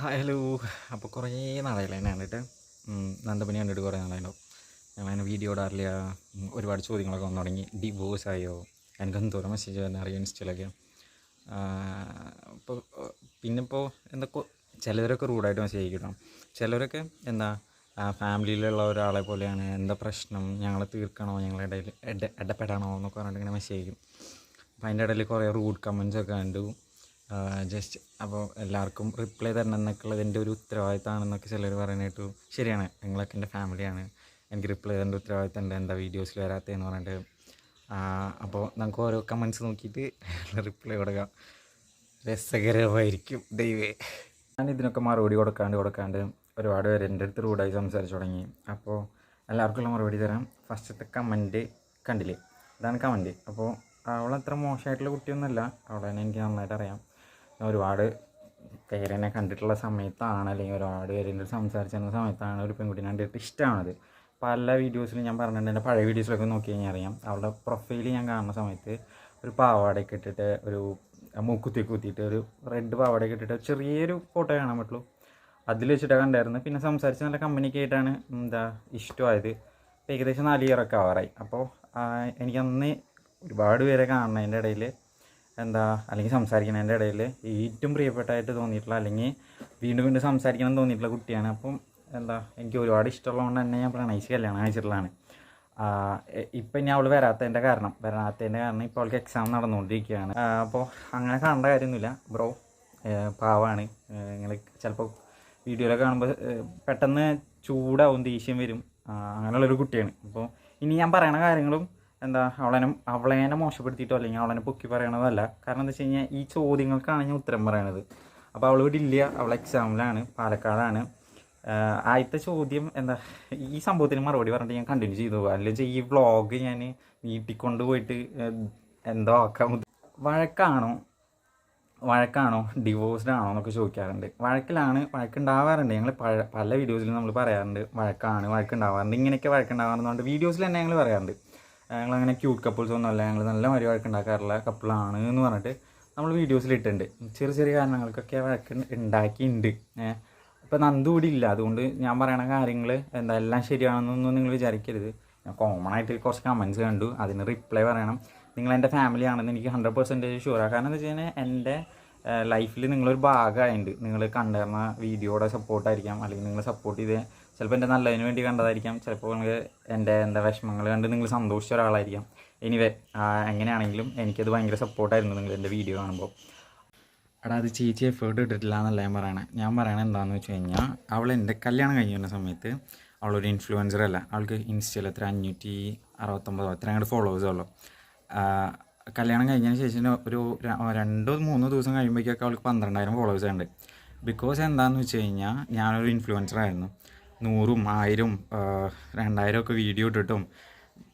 Hi hello. അപ്പോൾ കുറേ നാളായില്ല എന്നെ കണ്ടിട്ട്? നന്ദപനി കണ്ടിട്ട് കുറേ നാളായിട്ടുണ്ടാവും ഞങ്ങളതിനെ വീഡിയോ ഇടാറില്ല. ഒരുപാട് ചോദ്യങ്ങളൊക്കെ വന്നു തുടങ്ങി. ഡിവോഴ്സ് ആയോ? എനിക്കൊന്നും തുറ മെസ്സേജ് തന്നെ അറിയാം ഇൻസ്റ്റയിലൊക്കെ. ഇപ്പോൾ എന്തൊക്കെ ചിലവരൊക്കെ റൂഡായിട്ട് മെസ്സേജ് അയക്കണം ചിലവരൊക്കെ എന്താ ഫാമിലിയിലുള്ള ഒരാളെ പോലെയാണ്. എന്താ പ്രശ്നം? ഞങ്ങളെ തീർക്കണോ? ഞങ്ങളുടെ ഇടയിൽ ഇട ഇടപെടണോ എന്നൊക്കെ പറഞ്ഞിട്ട് ഇങ്ങനെ മെസ്സേജ് അയക്കും. അപ്പോൾ അതിന്റെ ഇടയിൽ കുറേ റൂഡ് കമൻസ് ഒക്കെ കണ്ടു. ജസ്റ്റ് അപ്പോൾ എല്ലാവർക്കും റിപ്ലൈ തരണം എന്നൊക്കെയുള്ളത് എന്റെ ഒരു ഉത്തരവാദിത്തമാണെന്നൊക്കെ ചിലർ പറയുന്നത് ശരിയാണ് നിങ്ങളൊക്കെ എന്റെ ഫാമിലിയാണ് എനിക്ക് റിപ്ലൈ തരേണ്ട ഉത്തരവാദിത്തം ഉണ്ട് എന്താ വീഡിയോസിൽ വരാത്തതെന്ന് പറഞ്ഞിട്ട്. അപ്പോൾ നമുക്ക് ഓരോ കമൻസ് നോക്കിയിട്ട് റിപ്ലൈ കൊടുക്കാം. രസകരമായിരിക്കും ദൈവേ. ഞാൻ ഇതിനൊക്കെ മറുപടി കൊടുക്കാണ്ട് കൊടുക്കാണ്ട് ഒരുപാട് പേര് എന്റെ അടുത്ത് റൂഡായി സംസാരിച്ചു തുടങ്ങി. അപ്പോൾ എല്ലാവർക്കുള്ള മറുപടി തരാം. ഫസ്റ്റത്തെ കമന്റ് കണ്ടില്ലേ? ഇതാണ് കമന്റ് അപ്പോൾ അവളത്ര മോശമായിട്ടുള്ള കുട്ടിയൊന്നുമല്ല. അവളെ എനിക്ക് നന്നായിട്ട് അറിയാം. ഒരുപാട് പേരെന്നെ കണ്ടിട്ടുള്ള സമയത്താണ് അല്ലെങ്കിൽ ഒരുപാട് പേര് എന്റെ അടുത്ത് സംസാരിച്ചിരുന്ന സമയത്താണ് ഒരു പെൺകുട്ടിനെ കണ്ടിട്ട് ഇഷ്ടമാണത്. പല വീഡിയോസിലും ഞാൻ പറഞ്ഞിട്ടുണ്ട് എന്റെ പഴയ വീഡിയോസിലൊക്കെ നോക്കി കഴിഞ്ഞാൽ അറിയാം. അവളുടെ പ്രൊഫൈൽ ഞാൻ കാണുന്ന സമയത്ത് ഒരു പാവാടയൊക്കെ ഇട്ടിട്ട് ഒരു മൂക്കുത്തി കുത്തിയിട്ട് ഒരു റെഡ് പാവാടയൊക്കെ ഇട്ടിട്ട് ചെറിയൊരു ഫോട്ടോ കാണാൻ പറ്റുള്ളൂ. അതിൽ വെച്ചിട്ടാണ് കണ്ടായിരുന്നു. പിന്നെ സംസാരിച്ച് നല്ല കമ്പനിയൊക്കെ ആയിട്ടാണ് എന്താ ഇഷ്ടമായത്. ഏകദേശം നാല് ഇയറൊക്കെ ആവാറായി. അപ്പോൾ എനിക്കന്ന് ഒരുപാട് പേരെ കാണുന്നതിന്റെ ഇടയിൽ എന്താ അല്ലെങ്കിൽ സംസാരിക്കണതിന്റെ ഇടയിൽ ഏറ്റവും പ്രിയപ്പെട്ടായിട്ട് തോന്നിയിട്ടുള്ള അല്ലെങ്കിൽ വീണ്ടും വീണ്ടും സംസാരിക്കണം തോന്നിയിട്ടുള്ള കുട്ടിയാണ്. അപ്പം എന്താ എനിക്ക് ഒരുപാട് ഇഷ്ടമുള്ളതുകൊണ്ട് തന്നെ ഞാൻ പ്രണയിച്ച് കല്യാണം കഴിച്ചിട്ടുള്ളതാണ്. ഇപ്പം ഇനി അവൾ വരാത്തതിന്റെ കാരണം വരാത്തതിന്റെ കാരണം ഇപ്പോൾ അവൾക്ക് എക്സാം നടന്നുകൊണ്ടിരിക്കുകയാണ്. അപ്പോൾ അങ്ങനെ കാണേണ്ട കാര്യമൊന്നുമില്ല. ബ്രോ പാവാണ്. നിങ്ങൾ ചിലപ്പോൾ വീഡിയോയിലൊക്കെ കാണുമ്പോൾ പെട്ടെന്ന് ചൂടാവും ദേഷ്യം വരും. അങ്ങനെയുള്ളൊരു കുട്ടിയാണ്. അപ്പോൾ ഇനി ഞാൻ പറയണ കാര്യങ്ങളും എന്താ അവളനെ അവളേനെ മോശപ്പെടുത്തിയിട്ടോ അല്ലെങ്കിൽ അവളെ പൊക്കി പറയണതല്ല. കാരണം എന്താ വെച്ച് കഴിഞ്ഞാൽ ഈ ചോദ്യങ്ങൾക്കാണ് ഞാൻ ഉത്തരം പറയണത്. അപ്പോൾ അവൾ ഇവിടെ ഇല്ല. അവൾ എക്സാമിലാണ് പാലക്കാടാണ്. ആദ്യത്തെ ചോദ്യം എന്താ ഈ സംഭവത്തിന് മറുപടി പറഞ്ഞിട്ട് ഞാൻ കണ്ടിന്യൂ ചെയ്തു. പോകാം അല്ലെങ്കിൽ ഈ വ്ളോഗ് ഞാൻ നീട്ടിക്കൊണ്ട് പോയിട്ട് എന്തോ ആക്കാൻ വഴക്കാണോ? വഴക്കാണോ? ഡിവോഴ്സ്ഡ് ആണോ എന്നൊക്കെ ചോദിക്കാറുണ്ട്. വഴക്കിലാണ് വഴക്കുണ്ടാവാറുണ്ട്. ഞങ്ങൾ പല വീഡിയോസിലും നമ്മൾ പറയാറുണ്ട് വഴക്കാണ് വഴക്കുണ്ടാവാറുണ്ട്. ഇങ്ങനെയൊക്കെ വഴക്കുണ്ടാവാറുണ്ട്. വീഡിയോസിൽ തന്നെ ഞങ്ങൾ പറയാറുണ്ട്. ഞങ്ങളങ്ങനെ ക്യൂട്ട് കപ്പിൾസ് ഒന്നുമല്ല ഞങ്ങൾ നല്ല മരി ഉണ്ടാക്കാറില്ല കപ്പിളാണ് എന്ന് പറഞ്ഞിട്ട് നമ്മൾ വീഡിയോസിൽ ഇട്ടിട്ടുണ്ട്. ചെറിയ ചെറിയ കാരണങ്ങൾക്കൊക്കെ വഴക്ക് ഉണ്ടാക്കിയിട്ടുണ്ട് ഏഹ് ഇപ്പം നന്ദു ഇല്ല. അതുകൊണ്ട് ഞാൻ പറയണ കാര്യങ്ങൾ എന്താ എല്ലാം ശരിയാണെന്നൊന്നും നിങ്ങൾ വിചാരിക്കരുത്. ഞാൻ കോമൺ ആയിട്ട് കുറച്ച് കമൻസ് കണ്ടു. അതിന് റിപ്ലൈ പറയണം. നിങ്ങൾ എന്റെ ഫാമിലി ആണെന്ന് എനിക്ക് ഹൺഡ്രഡ് പെർസെന്റേജ് ഷുവറാണ് കാരണം എന്താ വെച്ച് കഴിഞ്ഞാൽ എന്റെ ലൈഫിൽ നിങ്ങളൊരു ഭാഗമായിട്ടുണ്ട് നിങ്ങൾ കണ്ടുവരുന്ന വീഡിയോയുടെ സപ്പോർട്ടായിരിക്കാം. അല്ലെങ്കിൽ നിങ്ങൾ സപ്പോർട്ട് ചെയ്ത് ചിലപ്പോൾ എന്റെ നല്ലതിന് വേണ്ടി കണ്ടതായിരിക്കാം. ചിലപ്പോൾ നിങ്ങൾ എന്റെ എന്താ വിഷമങ്ങൾ കണ്ട് നിങ്ങൾ സന്തോഷിച്ച ഒരാളായിരിക്കാം. എനിവേ എങ്ങനെയാണെങ്കിലും എനിക്കത് ഭയങ്കര സപ്പോർട്ടായിരുന്നു നിങ്ങൾ എന്റെ വീഡിയോ കാണുമ്പോൾ എടാ അത് ചേച്ചി എഫേർട്ട് ഇട്ടിട്ടില്ല എന്നല്ല ഞാൻ പറയണേ. ഞാൻ പറയണത് എന്താണെന്ന് വെച്ച് കഴിഞ്ഞാൽ അവൾ എന്റെ കല്യാണം കഴിഞ്ഞ് വരുന്ന സമയത്ത് അവളൊരു ഇൻഫ്ലുവൻസർ അല്ല. അവൾക്ക് ഇൻസ്റ്റയിൽ എത്ര അഞ്ഞൂറ്റി അറുപത്തൊമ്പതോ എത്ര അങ്ങോട്ട് ഫോളോവേഴ്സേ ഉള്ളൂ. കല്യാണം കഴിഞ്ഞതിന് ശേഷം ഒരു രണ്ടോ മൂന്നോ ദിവസം കഴിയുമ്പോഴേക്കൊക്കെ അവൾക്ക് പന്ത്രണ്ടായിരം ഫോളോവേഴ്സ് ഉണ്ട്. ബിക്കോസ് എന്താണെന്ന് വെച്ച് കഴിഞ്ഞാൽ ഞാനൊരു ഇൻഫ്ലുവൻസർ ആയിരുന്നു. നൂറും ആയിരം രണ്ടായിരം ഒക്കെ വീഡിയോ ഇട്ടിട്ടും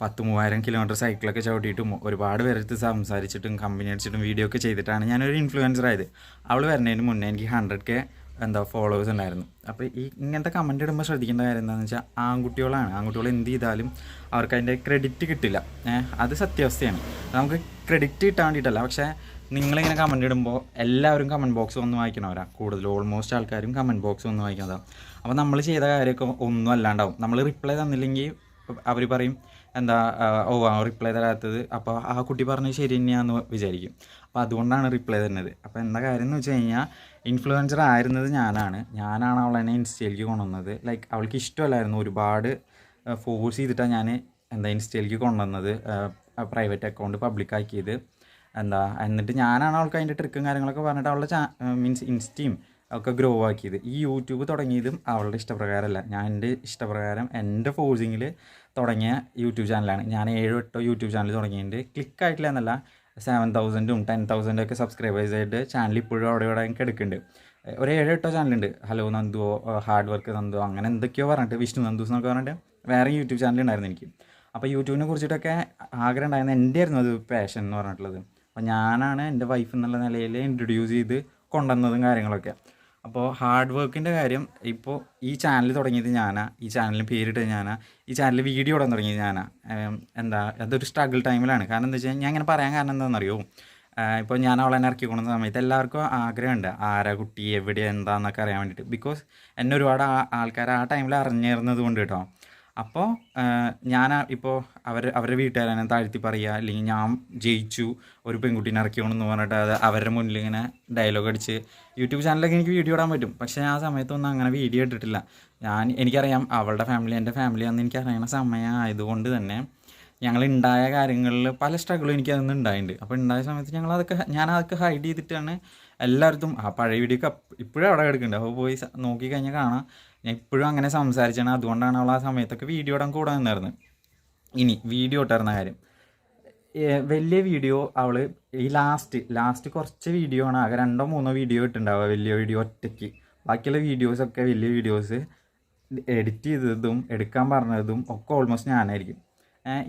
പത്ത് മൂവായിരം കിലോമീറ്റർ സൈക്കിളൊക്കെ ചവിട്ടിയിട്ടും ഒരുപാട് പേരെടുത്ത് സംസാരിച്ചിട്ടും കമ്പനി അടിച്ചിട്ടും വീഡിയോ ഒക്കെ ചെയ്തിട്ടാണ് ഞാനൊരു ഇൻഫ്ലുവൻസർ ആയത്. അവൾ വരുന്നതിന് മുന്നേ എനിക്ക് ഹൺഡ്രഡ് കെ എന്താ ഫോളോവേഴ്സ് ഉണ്ടായിരുന്നു. അപ്പോൾ ഈ ഇങ്ങനത്തെ കമന്റ് ഇടുമ്പോൾ ശ്രദ്ധിക്കേണ്ട കാര്യം എന്താണെന്ന് വെച്ചാൽ ആൺകുട്ടികളാണ്. ആൺകുട്ടികൾ എന്ത് ചെയ്താലും അവർക്ക് അതിന്റെ ക്രെഡിറ്റ് കിട്ടില്ല. അത് സത്യാവസ്ഥയാണ്. നമുക്ക് ക്രെഡിറ്റ് കിട്ടാൻ വേണ്ടിയിട്ടല്ല പക്ഷേ നിങ്ങളിങ്ങനെ കമന്റ് ഇടുമ്പോൾ എല്ലാവരും കമന്റ് ബോക്സ് ഒന്ന് വായിക്കണവരാണ് കൂടുതൽ ഓൾമോസ്റ്റ് ആൾക്കാരും കമന്റ് ബോക്സ് ഒന്ന് വായിക്കുന്നതാണ് അപ്പോൾ നമ്മൾ ചെയ്ത കാര്യമൊക്കെ ഒന്നും അല്ലാണ്ടാവും. നമ്മൾ റിപ്ലൈ തന്നില്ലെങ്കിൽ അവർ പറയും എന്താ ഓ ആ റിപ്ലൈ തരാത്തത്. അപ്പോൾ ആ കുട്ടി പറഞ്ഞത് ശരി തന്നെയാണെന്ന് വിചാരിക്കും. അപ്പോൾ അതുകൊണ്ടാണ് റിപ്ലൈ തരുന്നത്. അപ്പോൾ എന്താ കാര്യം എന്ന് വെച്ച് കഴിഞ്ഞാൽ ഇൻഫ്ലുവൻസർ ആയിരുന്നത് ഞാനാണ്. ഞാനാണ് അവളെ ഇൻസ്റ്റയിലേക്ക് കൊണ്ടുവന്നത്. ലൈക്ക് അവൾക്ക് ഇഷ്ടമല്ലായിരുന്നു ഒരുപാട് ഫോഴ്സ് ചെയ്തിട്ടാണ് ഞാൻ എന്താ ഇൻസ്റ്റയിലേക്ക് കൊണ്ടുവന്നത് പ്രൈവറ്റ് അക്കൗണ്ട് പബ്ലിക്കാക്കിയത് എന്താ എന്നിട്ട് ഞാനാണ് അവൾക്ക് അതിന്റെ ട്രിക്കും കാര്യങ്ങളൊക്കെ പറഞ്ഞിട്ട് അവളുടെ ചാ മീൻസ് ഇൻസ്റ്റയും ഒക്കെ ഗ്രോ ആക്കിയത്. ഈ യൂട്യൂബ് തുടങ്ങിയതും അവളുടെ ഇഷ്ടപ്രകാരമല്ല. ഞാൻ എന്റെ ഇഷ്ടപ്രകാരം എന്റെ ഫോഴ്സിങ്ങിൽ തുടങ്ങിയ യൂട്യൂബ് ചാനലാണ് ഞാൻ ഏഴോ എട്ടോ യൂട്യൂബ് ചാനൽ തുടങ്ങിയിട്ടുണ്ട്. ക്ലിക്കായിട്ടില്ല എന്നല്ല. സെവൻ തൗസൻഡും ടെൻ തൗസൻഡും ഒക്കെ സബ്സ്ക്രൈബേഴ്സ് ആയിട്ട് ചാനൽ ഇപ്പോഴും അവിടെ ഇവിടെ എനിക്ക് എടുക്കുന്നുണ്ട് ഒരു ഏഴ് എട്ടോ ചാനലുണ്ട് ഹലോ നന്ദുവോ ഹാർഡ് വർക്ക് നന്ദുവോ അങ്ങനെ എന്തൊക്കെയോ പറഞ്ഞിട്ട് വിഷ്ണു നന്ദുസ് എന്നൊക്കെ പറഞ്ഞിട്ട് വേറെ യൂട്യൂബ് ചാനൽ ഉണ്ടായിരുന്നു എനിക്ക്. അപ്പോൾ യൂട്യൂബിനെ കുറിച്ചിട്ടൊക്കെ ആഗ്രഹം ഉണ്ടായിരുന്ന. എന്റെ ആയിരുന്നു അത് പാഷൻ എന്ന് പറഞ്ഞിട്ടുള്ളത്. അപ്പോൾ ഞാനാണ് എന്റെ വൈഫ് എന്നുള്ള നിലയിൽ ഇൻട്രൊഡ്യൂസ് ചെയ്ത് കൊണ്ടുവന്നതും കാര്യങ്ങളൊക്കെ. അപ്പോൾ ഹാർഡ് വർക്കിന്റെ കാര്യം ഇപ്പോൾ ഈ ചാനൽ തുടങ്ങിയത് ഞാനാ ഈ ചാനലിന് പേരിട്ട് ഞാനാ ഈ ചാനൽ വീഡിയോ ഇടാൻ തുടങ്ങിയത് ഞാനാ. എന്താ അതൊരു സ്ട്രഗിൾ ടൈമിലാണ്. കാരണം എന്താ വെച്ചാൽ ഞാൻ ഇങ്ങനെ പറയാൻ കാരണം എന്താണെന്നറിയോ? ഇപ്പോൾ ഞാൻ അവളെ ഇറക്കി കൊണ്ടുവന്ന സമയത്ത് എല്ലാവർക്കും ആഗ്രഹമുണ്ട്. ആരാ കുട്ടി എവിടെ എന്താന്നൊക്കെ അറിയാൻ വേണ്ടിയിട്ട്. ബിക്കോസ് എന്നെ ഒരുപാട് ആൾക്കാർ ആ ടൈമിൽ അറിഞ്ഞിരുന്നത് കൊണ്ട് കേട്ടോ അപ്പോൾ ഞാൻ ഇപ്പോൾ അവർ അവരുടെ വീട്ടുകാരനെ താഴ്ത്തി പറയുക അല്ലെങ്കിൽ ഞാൻ ജയിച്ചു ഒരു പെൺകുട്ടീനെ ഇറക്കിയോണെന്ന് പറഞ്ഞിട്ട് അത് അവരുടെ മുന്നിൽ ഇങ്ങനെ ഡയലോഗ് അടിച്ച് യൂട്യൂബ് ചാനലൊക്കെ എനിക്ക് വീഡിയോ ഇടാൻ പറ്റും. പക്ഷേ ആ സമയത്തൊന്നും അങ്ങനെ വീഡിയോ ഇട്ടിട്ടില്ല. ഞാൻ എനിക്കറിയാം അവളുടെ ഫാമിലി എന്റെ ഫാമിലി അന്ന് എനിക്ക് അറിയണ സമയം ആയതുകൊണ്ട് തന്നെ ഞങ്ങൾ ഉണ്ടായ കാര്യങ്ങളിൽ പല സ്ട്രഗിളും എനിക്ക് അതൊന്നും ഉണ്ടായിട്ടുണ്ട്. അപ്പോൾ ഉണ്ടായ സമയത്ത് ഞങ്ങൾ അതൊക്കെ ഞാൻ അതൊക്കെ ഹൈഡ് ചെയ്തിട്ടാണ് എല്ലായിടത്തും ആ പഴയ വീഡിയോ ഒക്കെ ഇപ്പോഴും അവിടെ കിടക്കുന്നുണ്ട്. അപ്പോൾ പോയി നോക്കി നോക്കിക്കഴിഞ്ഞാൽ കാണാം. ഞാൻ ഇപ്പോഴും അങ്ങനെ സംസാരിച്ചാണ്. അതുകൊണ്ടാണ് അവൾ ആ സമയത്തൊക്കെ വീഡിയോ ഇടാൻ കൂടെ നിന്നായിരുന്നു ഇനി വീഡിയോ ഇട്ടായിരുന്ന കാര്യം. വലിയ വീഡിയോ അവൾ ഈ ലാസ്റ്റ് ലാസ്റ്റ് കുറച്ച് വീഡിയോ ആണ്. ആകെ രണ്ടോ മൂന്നോ വീഡിയോ ഇട്ടുണ്ടാവുക വലിയ വീഡിയോ ഒറ്റയ്ക്ക്. ബാക്കിയുള്ള വീഡിയോസൊക്കെ വലിയ വീഡിയോസ് എഡിറ്റ് ചെയ്തതും എടുക്കാൻ പറഞ്ഞതും ഒക്കെ ഓൾമോസ്റ്റ് ഞാനായിരിക്കും.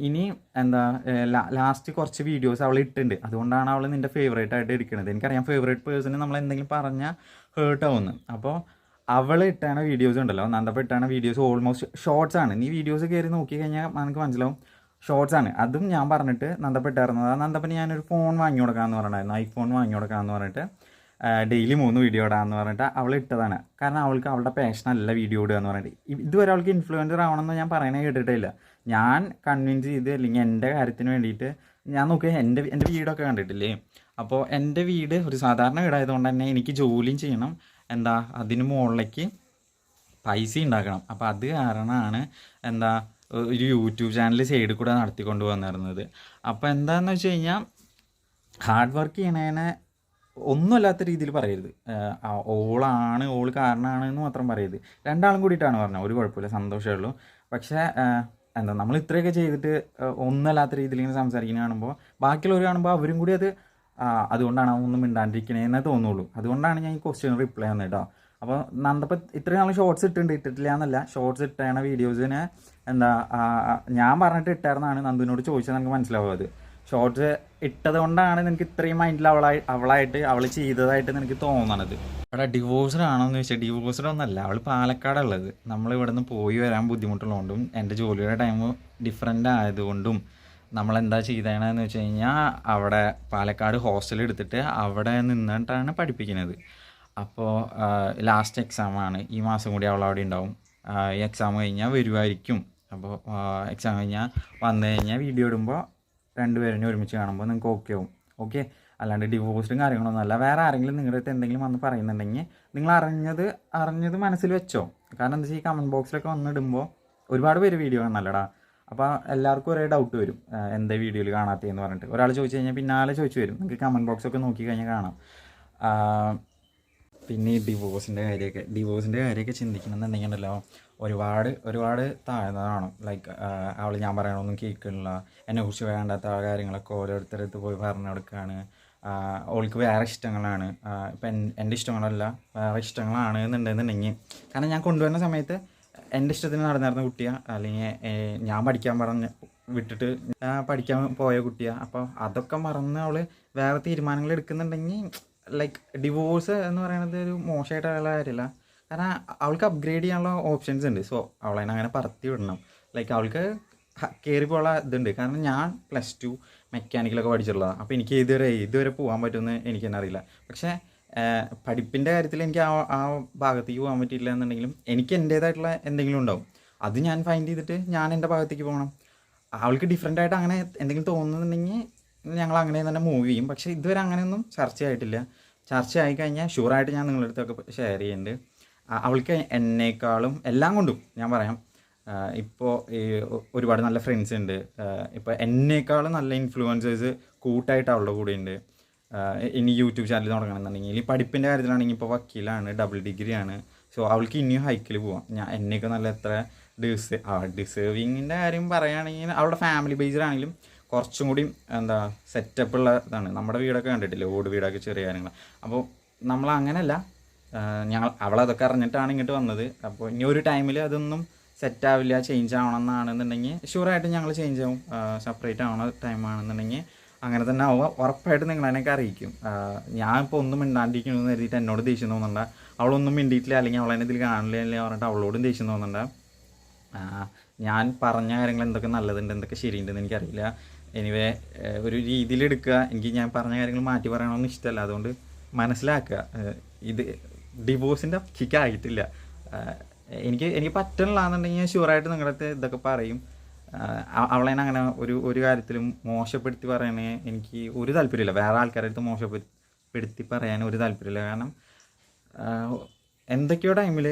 ഇനി എന്താ ലാസ്റ്റ് കുറച്ച് വീഡിയോസ് അവൾ ഇട്ടിട്ടുണ്ട്. അതുകൊണ്ടാണ് അവൾ നിന്റെ ഫേവറേറ്റ് ആയിട്ട് എടുക്കുന്നത് എനിക്കറിയാം ഫേവറേറ്റ് പേഴ്സൺ നമ്മൾ എന്തെങ്കിലും പറഞ്ഞാൽ ഹേർട്ട് ആവുന്നു അപ്പോൾ അവൾ ഇട്ടാണ് വീഡിയോസ് ഉണ്ടല്ലോ. നന്ദപ്പ ഇട്ടാണ് വീഡിയോസ് ഓൾമോസ്റ്റ് ഷോർട്സ് ആണ്. നീ വീഡിയോസ് കയറി നോക്കി കഴിഞ്ഞാൽ നമുക്ക് മനസ്സിലാവും. ഷോർട്സ് ആണ്. അതും ഞാൻ പറഞ്ഞിട്ട് നന്ദപ്പ ഇട്ടായിരുന്നത് നന്ദപ്പന് ഞാനൊരു ഫോൺ വാങ്ങി കൊടുക്കാമെന്ന് പറഞ്ഞിട്ടുണ്ടായിരുന്നു. ഐഫോൺ വാങ്ങി കൊടുക്കാമെന്ന് പറഞ്ഞിട്ട് ഡെയിലി മൂന്ന് വീഡിയോ ഇടാമെന്ന് പറഞ്ഞിട്ട് അവൾ ഇട്ടതാണ്. കാരണം അവൾക്ക് അവളുടെ പാഷൻ അല്ല വീഡിയോ ഇടുക എന്ന് പറഞ്ഞിട്ട്. ഇതുവരെ അവൾക്ക് ഇൻഫ്ലുവൻസർ ആവണമെന്ന് ഞാൻ പറയണേ കേട്ടിട്ടില്ല. ഞാൻ കൺവിൻസ് ചെയ്ത് അല്ലെങ്കിൽ എന്റെ കാര്യത്തിന് വേണ്ടിയിട്ട് ഞാൻ നോക്കുക എന്റെ എന്റെ വീടൊക്കെ കണ്ടിട്ടില്ലേ? അപ്പോൾ എന്റെ വീട് ഒരു സാധാരണ വീടായതുകൊണ്ട് തന്നെ എനിക്ക് ജോലിയും ചെയ്യണം. എന്താ അതിന് മുകളിലേക്ക് പൈസ ഉണ്ടാക്കണം. അപ്പോൾ അത് കാരണമാണ് എന്താ ഒരു യൂട്യൂബ് ചാനൽ സൈഡിൽ കൂടെ നടത്തിക്കൊണ്ട് വന്നിരുന്നത്. അപ്പോൾ എന്താണെന്ന് വെച്ച് കഴിഞ്ഞാൽ ഹാർഡ് വർക്ക് ചെയ്യണേനെ ഒന്നുമല്ലാത്ത രീതിയിൽ പറയരുത്. ഓളാണ് ഓൾ കാരണമാണ് എന്ന് മാത്രം പറയരുത്. രണ്ടാളും കൂടിയിട്ടാണ് പറഞ്ഞത്. ഒരു കുഴപ്പമില്ല സന്തോഷമേ ഉള്ളൂ. പക്ഷേ എന്താ നമ്മൾ ഇത്രയൊക്കെ ചെയ്തിട്ട് ഒന്നല്ലാത്ത രീതിയിൽ ഇങ്ങനെ സംസാരിക്കുന്ന കാണുമ്പോൾ ബാക്കിയുള്ളവർ കാണുമ്പോൾ അവരും കൂടി അത് അതുകൊണ്ടാണ് ഒന്നും മിണ്ടാണ്ടിരിക്കണേന്നേ തോന്നുള്ളൂ. അതുകൊണ്ടാണ് ഞാൻ ഈ ക്വസ്റ്റ്യൻ റിപ്ലൈ ചെയ്യുന്നത് കേട്ടോ അപ്പോൾ നന്ദപ്പ ഇത്രയും നമ്മൾ ഷോർട്സ് ഇട്ടുണ്ട് ഇട്ടിട്ടില്ല എന്നല്ല ഷോർട്സ് ഇട്ടേണ വീഡിയോസിന് എന്താ ഞാൻ പറഞ്ഞിട്ട് ഇട്ടായിരുന്നാണ് നന്ദുവിനോട് ചോദിച്ചാൽ നമുക്ക് മനസ്സിലാവുന്നത് ഷോർട്സ് ഇട്ടത് കൊണ്ടാണ് നിനക്ക് ഇത്രയും മൈൻഡിൽ അവളായി അവളായിട്ട് അവൾ ചെയ്തതായിട്ട് നിനക്ക് തോന്നണത്. അവിടെ ഡിവോഴ്സ്ഡ് ആണോ എന്ന് ചോദിച്ചാൽ ഡിവോഴ്സ്ഡ് ഒന്നല്ല. അവൾ പാലക്കാടുള്ളത്. നമ്മൾ ഇവിടെ നിന്ന് പോയി വരാൻ ബുദ്ധിമുട്ടുള്ളതുകൊണ്ടും എന്റെ ജോലിയുടെ ടൈം ഡിഫറെന്റ് ആയതുകൊണ്ടും നമ്മൾ എന്താ ചെയ്തതെന്ന് വെച്ച് കഴിഞ്ഞാൽ അവിടെ പാലക്കാട് ഹോസ്റ്റൽ എടുത്തിട്ട് അവിടെ നിന്നിട്ടാണ് പഠിപ്പിക്കുന്നത്. അപ്പോൾ ലാസ്റ്റ് എക്സാമാണ് ഈ മാസം കൂടി അവൾ അവിടെ ഉണ്ടാവും. ഈ എക്സാം കഴിഞ്ഞാൽ വരുമായിരിക്കും അപ്പോൾ എക്സാം കഴിഞ്ഞാൽ വന്നു കഴിഞ്ഞാൽ വീഡിയോ ഇടുമ്പോൾ രണ്ടുപേരും ഒരുമിച്ച് കാണുമ്പോൾ നിങ്ങൾക്ക് ഓക്കെ ആവും. ഓക്കെ അല്ലാണ്ട് ഡിവോഴ്സും കാര്യങ്ങളൊന്നും അല്ല. വേറെ ആരെങ്കിലും നിങ്ങളുടെ അടുത്ത് എന്തെങ്കിലും വന്ന് പറയുന്നുണ്ടെങ്കിൽ നിങ്ങൾ അറിഞ്ഞത് അറിഞ്ഞത് മനസ്സിൽ വെച്ചോ. കാരണം എന്താ വെച്ചാൽ ഈ കമന്റ് ബോക്സിലൊക്കെ വന്നിടുമ്പോൾ ഒരുപാട് പേര് വീഡിയോ കാണണല്ലടാ അപ്പോൾ എല്ലാവർക്കും ഒരേ ഡൗട്ട് വരും. എന്താ വീഡിയോയിൽ കാണാത്തതെന്ന് പറഞ്ഞിട്ട്. ഒരാൾ ചോദിച്ചു കഴിഞ്ഞാൽ പിന്നാലെ ചോദിച്ചു വരും. നിങ്ങൾക്ക് കമന്റ് ബോക്സൊക്കെ നോക്കി കഴിഞ്ഞാൽ കാണാം. പിന്നെ ഈ ഡിവോഴ്സിന്റെ കാര്യമൊക്കെ. ഡിവോഴ്സിന്റെ കാര്യമൊക്കെ ചിന്തിക്കണമെന്നുണ്ടെങ്കിൽ ഉണ്ടല്ലോ ഒരുപാട് ഒരുപാട് താഴ്ന്നതാണ്. ലൈക്ക് അവൾ ഞാൻ പറയണമൊന്നും കേൾക്കണില്ല എന്നെക്കുറിച്ച് വേണ്ടാത്ത കാര്യങ്ങളൊക്കെ ഓരോരുത്തരടുത്ത് പോയി പറഞ്ഞു കൊടുക്കുകയാണ് അവൾക്ക് വേറെ ഇഷ്ടങ്ങളാണ്. ഇപ്പം എന്റെ ഇഷ്ടങ്ങളല്ല വേറെ ഇഷ്ടങ്ങളാണ് എന്നുണ്ടെന്നുണ്ടെങ്കിൽ കാരണം ഞാൻ കൊണ്ടുവരുന്ന സമയത്ത് എന്റെ ഇഷ്ടത്തിന് നടന്നിരുന്ന കുട്ടിയാണ് അല്ലെങ്കിൽ ഞാൻ പഠിക്കാൻ പറഞ്ഞ് വിട്ടിട്ട് പഠിക്കാൻ പോയ കുട്ടിയാണ് അപ്പോൾ അതൊക്കെ മറന്ന് അവൾ വേറെ തീരുമാനങ്ങൾ എടുക്കുന്നുണ്ടെങ്കിൽ ലൈക്ക് ഡിവോഴ്സ് എന്ന് പറയുന്നത് ഒരു മോശമായിട്ടുള്ള കാര്യമില്ല. കാരണം അവൾക്ക് അപ്ഗ്രേഡ് ചെയ്യാനുള്ള ഓപ്ഷൻസ് ഉണ്ട്. സോ അവളതിനെ അങ്ങനെ പറത്തി വിടണം. ലൈക്ക് അവൾക്ക് കയറി പോകാനുള്ള ഇതുണ്ട്. കാരണം ഞാൻ പ്ലസ് ടു മെക്കാനിക്കലൊക്കെ പഠിച്ചിട്ടുള്ളതാണ് അപ്പോൾ എനിക്ക് ഇതുവരെ ഇതുവരെ പോകാൻ പറ്റുമെന്ന് എനിക്കെന്നെ അറിയില്ല. പക്ഷേ പഠിപ്പിന്റെ കാര്യത്തിൽ എനിക്ക് ആ ആ ഭാഗത്തേക്ക് പോകാൻ പറ്റിയില്ല എന്നുണ്ടെങ്കിലും എനിക്ക് എന്റേതായിട്ടുള്ള എന്തെങ്കിലും ഉണ്ടാവും. അത് ഞാൻ ഫൈൻഡ് ചെയ്തിട്ട് ഞാൻ എന്റെ ഭാഗത്തേക്ക് പോകണം. അവൾക്ക് ഡിഫറെന്റ് ആയിട്ട് അങ്ങനെ എന്തെങ്കിലും തോന്നുന്നുണ്ടെങ്കിൽ ഞങ്ങൾ അങ്ങനെ തന്നെ മൂവ് ചെയ്യും. പക്ഷേ ഇതുവരെ അങ്ങനെയൊന്നും ചർച്ചയായിട്ടില്ല ആയി കഴിഞ്ഞാൽ ഷുവറായിട്ട് ഞാൻ നിങ്ങളുടെ അടുത്തൊക്കെ ഷെയർ ചെയ്യുന്നുണ്ട് അവൾക്ക് എന്നേക്കാളും എല്ലാം കൊണ്ടും ഞാൻ പറയാം. ഇപ്പോൾ ഈ ഒരുപാട് നല്ല ഫ്രണ്ട്സ് ഉണ്ട്. ഇപ്പോൾ എന്നേക്കാളും നല്ല ഇൻഫ്ലുവൻസേഴ്സ് കൂട്ടായിട്ട് അവളുടെ കൂടെ ഉണ്ട് ഇനി യൂട്യൂബ് ചാനൽ തുടങ്ങണമെന്നുണ്ടെങ്കിൽ ഈ പഠിപ്പിന്റെ കാര്യത്തിലാണെങ്കിൽ ഇപ്പോൾ വക്കീലാണ് ഡബിൾ ഡിഗ്രിയാണ് സോ അവൾക്ക് ഇനിയും ഹൈക്കിൽ പോവാം. ഞാൻ എന്നെയൊക്കെ നല്ല എത്ര ഡിസ് ഡിസേർവിങ്ങിന്റെ കാര്യം പറയുകയാണെങ്കിൽ അവളുടെ ഫാമിലി ബേസിലാണെങ്കിലും കുറച്ചും കൂടി എന്താ സെറ്റപ്പ് ഉള്ള ഇതാണ്. നമ്മുടെ വീടൊക്കെ കണ്ടിട്ടില്ലേ? ഓട് വീടൊക്കെ ചെറിയ കാര്യങ്ങൾ. അപ്പോൾ നമ്മൾ അങ്ങനെയല്ല. ഞങ്ങൾ അവളതൊക്കെ അറിഞ്ഞിട്ടാണ് ഇങ്ങോട്ട് വന്നത്. അപ്പോൾ ഇനി ഒരു ടൈമിൽ അതൊന്നും സെറ്റ് ആവില്ല ചേഞ്ച് ആവണമെന്നാണെന്നുണ്ടെങ്കിൽ ഷുവറായിട്ട് ഞങ്ങൾ ചേഞ്ച് ആവും. സെപ്പറേറ്റ് ആവണ ടൈം ആണെന്നുണ്ടെങ്കിൽ അങ്ങനെ തന്നെ ആവുക. ഉറപ്പായിട്ട് നിങ്ങൾ എന്നെ അറിയിക്കും. ഞാൻ ഇപ്പോൾ ഒന്നും മിണ്ടാണ്ടിരിക്കണമെന്ന് കരുതിയിട്ട് എന്നോട് ദേഷ്യം തോന്നണ്ട. അവളൊന്നും മിണ്ടിയിട്ടില്ല അല്ലെങ്കിൽ അവളെന്നെ ഇതിൽ കാണില്ല അല്ലെങ്കിൽ പറഞ്ഞിട്ട് അവളോടും ദേഷ്യം തോന്നണ്ട. ഞാൻ പറഞ്ഞ കാര്യങ്ങൾ എന്തൊക്കെ നല്ലതുണ്ട് എന്തൊക്കെ ശരിയുണ്ടെന്ന് എനിക്കറിയില്ല. എനിവേ ഒരു രീതിയിലെടുക്കുക എനിക്ക് ഞാൻ പറഞ്ഞ കാര്യങ്ങൾ മാറ്റി പറയണമെന്ന് ഇഷ്ടമല്ല. അതുകൊണ്ട് മനസ്സിലാക്കുക. ഇത് ഡിവോഴ്സിന്റെ ആയിട്ടില്ല. എനിക്ക് എനിക്ക് പറ്റണില്ല എന്നുണ്ടെങ്കിൽ ഞാൻ ഷുവറായിട്ട് നിങ്ങളുടെ ഇതൊക്കെ പറയും. ആഹ് അ- അവളെ അങ്ങനെ ഒരു ഒരു കാര്യത്തിലും മോശപ്പെടുത്തി പറയണേ എനിക്ക് ഒരു താല്പര്യമില്ല. വേറെ ആൾക്കാരുടെ അടുത്ത് മോശപ്പെടുത്തി പറയാൻ ഒരു താല്പര്യമില്ല. കാരണം എന്തൊക്കെയോ ടൈമിൽ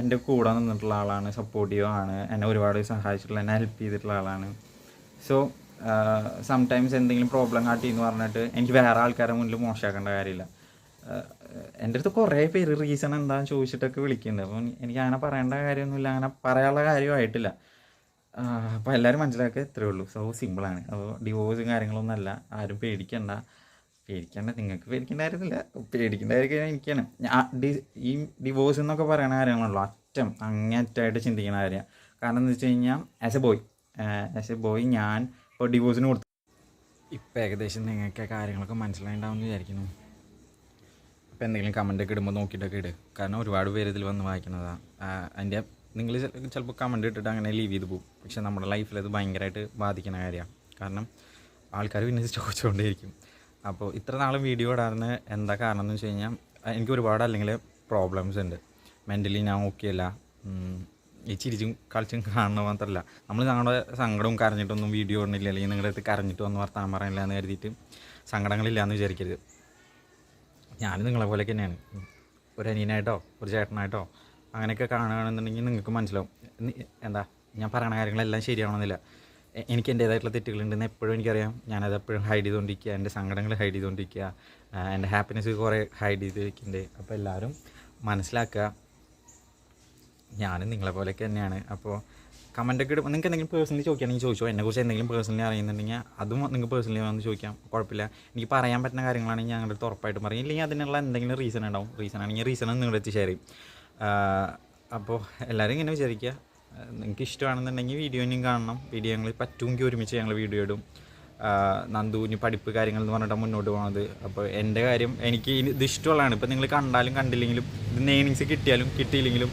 എന്റെ കൂടെ നിന്നിട്ടുള്ള ആളാണ് സപ്പോർട്ടീവ് ആണ് എന്നെ ഒരുപാട് സഹായിച്ചിട്ടുള്ള എന്നെ ഹെൽപ്പ് ചെയ്തിട്ടുള്ള ആളാണ്. സോ സംടൈംസ് എന്തെങ്കിലും പ്രോബ്ലം കാട്ടി എന്ന് പറഞ്ഞിട്ട് എനിക്ക് വേറെ ആൾക്കാരെ മുന്നിൽ മോശമാക്കേണ്ട കാര്യമില്ല. എന്റെ അടുത്ത് കുറേ പേര് റീസൺ എന്താണെന്ന് ചോദിച്ചിട്ടൊക്കെ വിളിക്കുന്നുണ്ട്. അപ്പം എനിക്ക് അങ്ങനെ പറയേണ്ട കാര്യമൊന്നുമില്ല അങ്ങനെ പറയാനുള്ള കാര്യമായിട്ടില്ല. അപ്പോൾ എല്ലാവരും മനസ്സിലാക്കുക ഇത്രയേ ഉള്ളൂ. സോ സിമ്പിളാണ് അപ്പോൾ ഡിവോഴ്സും കാര്യങ്ങളൊന്നും അല്ല. ആരും പേടിക്കണ്ട. പേടിക്കേണ്ട. നിങ്ങൾക്ക് പേടിക്കേണ്ട കാര്യമില്ല. പേടിക്കേണ്ട കാര്യം എനിക്കാണ്. ഈ ഡിവോഴ്സ് എന്നൊക്കെ പറയുന്ന കാര്യങ്ങളാണല്ലോ അറ്റം അങ്ങേറ്റായിട്ട് ചിന്തിക്കുന്ന കാര്യമാണ് കാരണം എന്ന് വെച്ച് കഴിഞ്ഞാൽ as a boy as a boy ഞാൻ ഇപ്പോൾ ഡിവോഴ്സിന് കൊടുത്തു ഇപ്പം ഏകദേശം നിങ്ങൾക്ക് കാര്യങ്ങളൊക്കെ മനസ്സിലായിട്ടുണ്ടാവും വിചാരിക്കുന്നു. അപ്പോൾ എന്തെങ്കിലും കമന്റൊക്കെ ഇടുമ്പോൾ നോക്കിയിട്ടൊക്കെ ഇട്. കാരണം ഒരുപാട് പേര് ഇതിൽ വന്ന് വായിക്കുന്നതാണ് അതിന്റെ നിങ്ങൾ ചിലപ്പോൾ കമന്റ് ഇട്ടിട്ട് അങ്ങനെ ലീവ് ചെയ്ത് പോകും. പക്ഷേ നമ്മുടെ ലൈഫിൽ അത് ഭയങ്കരമായിട്ട് ബാധിക്കുന്ന കാര്യമാണ്. കാരണം ആൾക്കാർ പിന്നെ ചോദിച്ചുകൊണ്ടേയിരിക്കും അപ്പോൾ ഇത്ര നാളും വീഡിയോ ഇടാറുന്ന എന്താ കാരണം എന്ന് വെച്ച് കഴിഞ്ഞാൽ എനിക്ക് ഒരുപാട് അല്ലെങ്കിൽ പ്രോബ്ലംസ് ഉണ്ട്. മെന്റലി ഞാൻ ഓക്കെ അല്ല. ഈ ചിരിച്ചും കളിച്ചും കാണുന്നത് മാത്രമല്ല നമ്മൾ ഞങ്ങളുടെ സങ്കടവും കരഞ്ഞിട്ടൊന്നും വീഡിയോ ഇടുന്നില്ല. അല്ലെങ്കിൽ നിങ്ങളുടെ അടുത്ത് കരഞ്ഞിട്ട് വന്ന് വർത്താൻ പറയാനില്ല എന്ന് കരുതിയിട്ട് സങ്കടങ്ങളില്ല എന്ന് വിചാരിക്കരുത്. ഞാനും നിങ്ങളെ പോലെ തന്നെയാണ്. ഒരു അനിയനായിട്ടോ ഒരു ചേട്ടനായിട്ടോ അങ്ങനെയൊക്കെ കാണുകയാണെന്നുണ്ടെങ്കിൽ നിങ്ങൾക്ക് മനസ്സിലാവും. എന്താ ഞാൻ പറയുന്ന കാര്യങ്ങളെല്ലാം ശരിയാവണമെന്നില്ല. എനിക്ക് എന്റേതായിട്ടുള്ള തെറ്റുകളുണ്ടെന്ന് എപ്പോഴും എനിക്കറിയാം. ഞാനത് എപ്പോഴും ഹൈഡ് ചെയ്തുകൊണ്ടിരിക്കുക. എന്റെ സങ്കടങ്ങൾ ഹൈഡ് ചെയ്തുകൊണ്ടിരിക്കുക. എന്റെ ഹാപ്പിനെസ് കുറേ ഹൈഡ് ചെയ്ത് വയ്ക്കുന്നുണ്ട് അപ്പോൾ എല്ലാവരും മനസ്സിലാക്കുക. ഞാനും നിങ്ങളെ പോലെയൊക്കെ തന്നെയാണ്. അപ്പോൾ കമന്റൊക്കെ ഇടുമ്പോൾ നിങ്ങൾക്ക് എന്തെങ്കിലും പേഴ്സണലി ചോദിക്കുകയാണെങ്കിൽ ചോദിച്ചോ. എന്നെക്കുറിച്ച് എന്തെങ്കിലും പേഴ്സണലി അറിയുന്നുണ്ടെങ്കിൽ അതും നിങ്ങൾക്ക് പേഴ്സണലി വന്ന് ചോദിക്കാം. കുഴപ്പമില്ല. എനിക്ക് പറയാൻ പറ്റുന്ന കാര്യങ്ങളാണെങ്കിൽ ഞങ്ങളുടെ ഉറപ്പായിട്ടും പറയും. ഇല്ലെങ്കിൽ അതിനുള്ള എന്തെങ്കിലും റീസൺ ഉണ്ടാവും. റീസൺ ആണെങ്കിൽ റീസൺ നിങ്ങളുടെ അടുത്ത് ഷെയർ ചെയ്യും. അപ്പോൾ എല്ലാവരും ഇങ്ങനെ വിചാരിക്കുക നിങ്ങൾക്ക് ഇഷ്ടമാണെന്നുണ്ടെങ്കിൽ വീഡിയോ ഇനിയും കാണണം. വീഡിയോ ഞങ്ങൾ പറ്റുമെങ്കിൽ ഒരുമിച്ച് ഞങ്ങൾ വീഡിയോ ഇടും. ആ, നന്ദു ഇനി പഠിപ്പ് കാര്യങ്ങൾ എന്ന് പറഞ്ഞിട്ട് മുന്നോട്ട് പോകുന്നത് അപ്പോൾ എന്റെ കാര്യം എനിക്ക് ഇത് ഇഷ്ടമുള്ളതാണ്. ഇപ്പോൾ നിങ്ങൾ കണ്ടാലും കണ്ടില്ലെങ്കിലും ഇത് നേണിങ്സ് കിട്ടിയാലും കിട്ടിയില്ലെങ്കിലും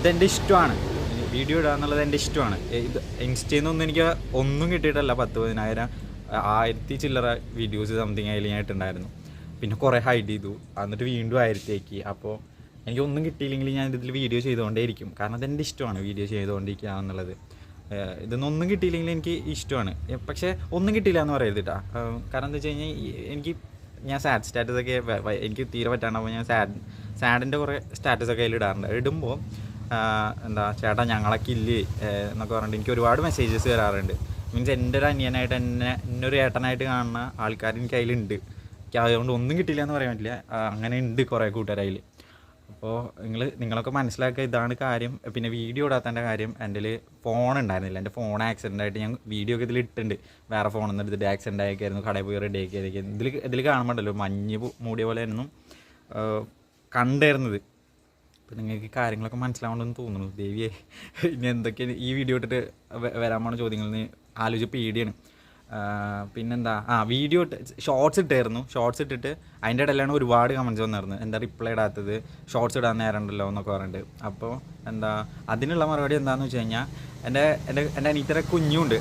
ഇതെന്റെ ഇഷ്ടമാണ്. വീഡിയോ ഇടുക എന്നുള്ളത് എന്റെ ഇഷ്ടമാണ്. ഇത് ഇൻസ്റ്റയിൽ നിന്നൊന്നും എനിക്ക് ഒന്നും കിട്ടിയിട്ടല്ല. പത്ത് പതിനായിരം ആയിരത്തി ചില്ലറ വീഡിയോസ് സംതിങ് അതിൽ ഞാൻ ഇട്ടുണ്ടായിരുന്നു പിന്നെ കുറേ ഹൈഡ് ചെയ്തു. എന്നിട്ട് വീണ്ടും ആയിരത്തേക്ക് അപ്പോൾ എനിക്ക് ഒന്നും കിട്ടിയില്ലെങ്കിൽ ഞാൻ ഇതിൽ വീഡിയോ ചെയ്തുകൊണ്ടേയിരിക്കും. കാരണം അതെന്റെ ഇഷ്ടമാണ് വീഡിയോ ചെയ്തുകൊണ്ടിരിക്കുക എന്നുള്ളത്. ഇതൊന്നും കിട്ടിയില്ലെങ്കിൽ എനിക്ക് ഇഷ്ടമാണ്. പക്ഷേ ഒന്നും കിട്ടിയില്ല എന്ന് പറയരുത് കേട്ടോ കാരണം എന്താ വെച്ച് കഴിഞ്ഞാൽ എനിക്ക് ഞാൻ സാഡ് സ്റ്റാറ്റസ് ഒക്കെ എനിക്ക് തീരെ പറ്റാണ്ടാവുമ്പോൾ ഞാൻ സാഡ് സാഡിന്റെ കുറേ സ്റ്റാറ്റസ് ഒക്കെ അതിൽ ഇടാറുണ്ട്. ഇടുമ്പോൾ എന്താ ചേട്ടാ ഞങ്ങളൊക്കെ ഇല്ലേ ഏഹ് എന്നൊക്കെ പറഞ്ഞിട്ട് എനിക്ക് ഒരുപാട് മെസ്സേജസ് വരാറുണ്ട്. മീൻസ് എന്റെ ഒരു അനിയനായിട്ട് എന്നെ എന്നെ ഒരു ഏട്ടനായിട്ട് കാണുന്ന ആൾക്കാർ എനിക്ക് അതിലുണ്ട്. എനിക്ക് അതുകൊണ്ട് ഒന്നും കിട്ടില്ല എന്ന് പറയാൻ പറ്റില്ല. അങ്ങനെ ഉണ്ട് കുറേ കൂട്ടുകാർ അപ്പോൾ നിങ്ങൾ നിങ്ങളൊക്കെ മനസ്സിലാക്കുക ഇതാണ് കാര്യം. പിന്നെ വീഡിയോ ഇടാത്തതിന്റെ കാര്യം എന്റെ ഫോൺ ഉണ്ടായിരുന്നില്ല. എന്റെ ഫോൺ ആക്സിഡന്റ് ആയിട്ട് ഞാൻ വീഡിയോ ഒക്കെ ഇതിൽ ഇട്ടുണ്ട് വേറെ ഫോണിൽ നിന്ന് എടുത്തിട്ട് ആക്സിഡന്റ് ആക്കിയായിരുന്നു കടയിൽ പോയി റെഡി ആക്കിയായിരിക്കും ഇതിൽ ഇതിൽ കാണുമ്പോണ്ടല്ലോ മഞ്ഞ് മൂടിയ പോലെ ആയിരുന്നു കണ്ടായിരുന്നത്. അപ്പോൾ നിങ്ങൾക്ക് കാര്യങ്ങളൊക്കെ മനസ്സിലാവണമെന്ന് തോന്നുന്നു. ദേവിയെ ഇനി എന്തൊക്കെയാണ് ഈ വീഡിയോ ഇട്ടിട്ട് വരാൻ പോണ നിന്ന് ആലോചിച്ച് പേടിയാണ്. പിന്നെന്താ? ആ വീഡിയോ ഷോർട്സ് ഇട്ടായിരുന്നു. ഷോർട്സ് ഇട്ടിട്ട് അതിന്റെ ഇടയിലാണ് ഒരുപാട് കമൻസ് വന്നിരുന്നു എന്താ റിപ്ലൈ ഇടാത്തത്? ഷോർട്സ് ഇടാൻ നേരമുണ്ടല്ലോ എന്നൊക്കെ പറഞ്ഞിട്ട്. അപ്പോൾ എന്താ അതിനുള്ള മറുപടി എന്താണെന്ന് വെച്ച് കഴിഞ്ഞാൽ എന്റെ എന്റെ എന്റെ അനീത്തിയുടെ കുഞ്ഞുണ്ട്.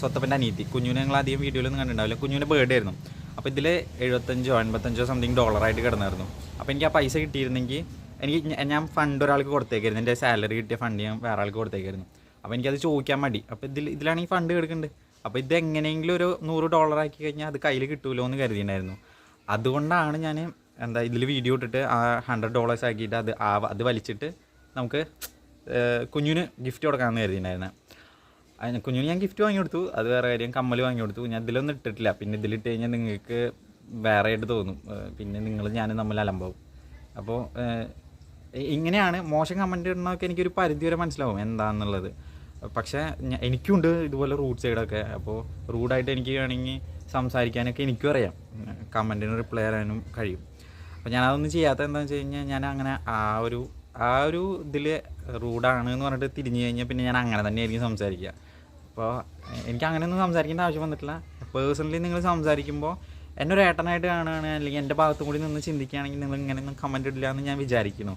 സ്വത്തപ്പന്റെ അനീത്തി കുഞ്ഞുനെ ഞങ്ങൾ അധികം വീഡിയോയിലൊന്നും കണ്ടിട്ടുണ്ടാവില്ല. കുഞ്ഞുവിന്റെ ബേർഡേ ആയിരുന്നു. അപ്പോൾ ഇതിൽ എഴുപത്തഞ്ചോ അൻപത്തഞ്ചോ സംതിങ് ഡോളറായിട്ട് കിടന്നായിരുന്നു. അപ്പോൾ എനിക്ക് ആ പൈസ കിട്ടിയിരുന്നെങ്കിൽ എനിക്ക് ഞാൻ ഫണ്ട് ഒരാൾക്ക് കൊടുത്തേക്കായിരുന്നു. എന്റെ സാലറി കിട്ടിയ ഫണ്ട് ഞാൻ വേറെ ആൾക്ക് കൊടുത്തേക്കായിരുന്നു. അപ്പോൾ എനിക്കത് ചോദിക്കാൻ മടി. അപ്പോൾ ഇതിൽ ഈ ഫണ്ട് കിടക്കുന്നുണ്ട് അപ്പോൾ ഇത് എങ്ങനെയെങ്കിലും ഒരു നൂറ് ഡോളർ ആക്കി കഴിഞ്ഞാൽ അത് കയ്യിൽ കിട്ടുമല്ലോ എന്ന് കരുതിയിട്ടുണ്ടായിരുന്നു. അതുകൊണ്ടാണ് ഞാൻ എന്താ ഇതിൽ വീഡിയോ ഇട്ടിട്ട് ആ ഹൺഡ്രഡ് ഡോളേഴ്സ് ആക്കിയിട്ട് അത് ആ അത് വലിച്ചിട്ട് നമുക്ക് കുഞ്ഞിന് ഗിഫ്റ്റ് കൊടുക്കാമെന്ന് കരുതിയിട്ടുണ്ടായിരുന്നത് കുഞ്ഞിന് ഞാൻ ഗിഫ്റ്റ് വാങ്ങി കൊടുത്തു. അത് വേറെ കാര്യം കമ്മൽ വാങ്ങി കൊടുത്തു. ഞാൻ ഇതിലൊന്നും ഇട്ടിട്ടില്ല. പിന്നെ ഇതിലിട്ട് കഴിഞ്ഞാൽ നിങ്ങൾക്ക് വേറെ ആയിട്ട് തോന്നും. പിന്നെ നിങ്ങൾ ഞാൻ തമ്മിൽ അലമ്പാവും. അപ്പോൾ ഇങ്ങനെയാണ് മോശം കമന്റ് ഇടണമൊക്കെ എനിക്കൊരു പരിധി വരെ മനസ്സിലാവും എന്താണെന്നുള്ളത് പക്ഷേ എനിക്കുണ്ട് ഇതുപോലെ റൂട്ട് സൈഡൊക്കെ അപ്പോൾ റൂഡായിട്ട് എനിക്ക് വേണമെങ്കിൽ സംസാരിക്കാനൊക്കെ എനിക്കും അറിയാം. കമന്റിന് റിപ്ലൈ തരാനും കഴിയും. അപ്പോൾ ഞാൻ അതൊന്നും ചെയ്യാത്ത എന്താണെന്ന് വെച്ച് കഴിഞ്ഞാൽ ഞാൻ അങ്ങനെ ആ ഒരു ആ ഒരു ഇതിൽ റൂഡാണ് എന്ന് പറഞ്ഞിട്ട് തിരിഞ്ഞു കഴിഞ്ഞാൽ പിന്നെ ഞാൻ അങ്ങനെ തന്നെയായിരിക്കും സംസാരിക്കുക. അപ്പോൾ എനിക്ക് അങ്ങനെയൊന്നും സംസാരിക്കേണ്ട ആവശ്യം വന്നിട്ടില്ല. പേഴ്സണലി നിങ്ങൾ സംസാരിക്കുമ്പോൾ എന്നെ ഒരു ഏട്ടനായിട്ട് കാണുകയാണ് അല്ലെങ്കിൽ എന്റെ ഭാഗത്തും കൂടി നിന്ന് ചിന്തിക്കുകയാണെങ്കിൽ നിങ്ങൾ ഇങ്ങനെയൊന്നും കമന്റ് ഇടില്ല എന്ന് ഞാൻ വിചാരിക്കുന്നു.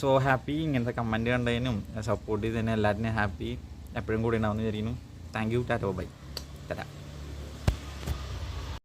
സോ ഹാപ്പി ഇങ്ങനത്തെ കമന്റ് കണ്ടതിനും സപ്പോർട്ട് ചെയ്തതിനും എല്ലാറ്റിനും ഹാപ്പി എപ്പോഴും കൂടി ഉണ്ടാവുമെന്ന് വിചാരിക്കുന്നു. താങ്ക് യു ടാറ്റോ ബൈ തരാം.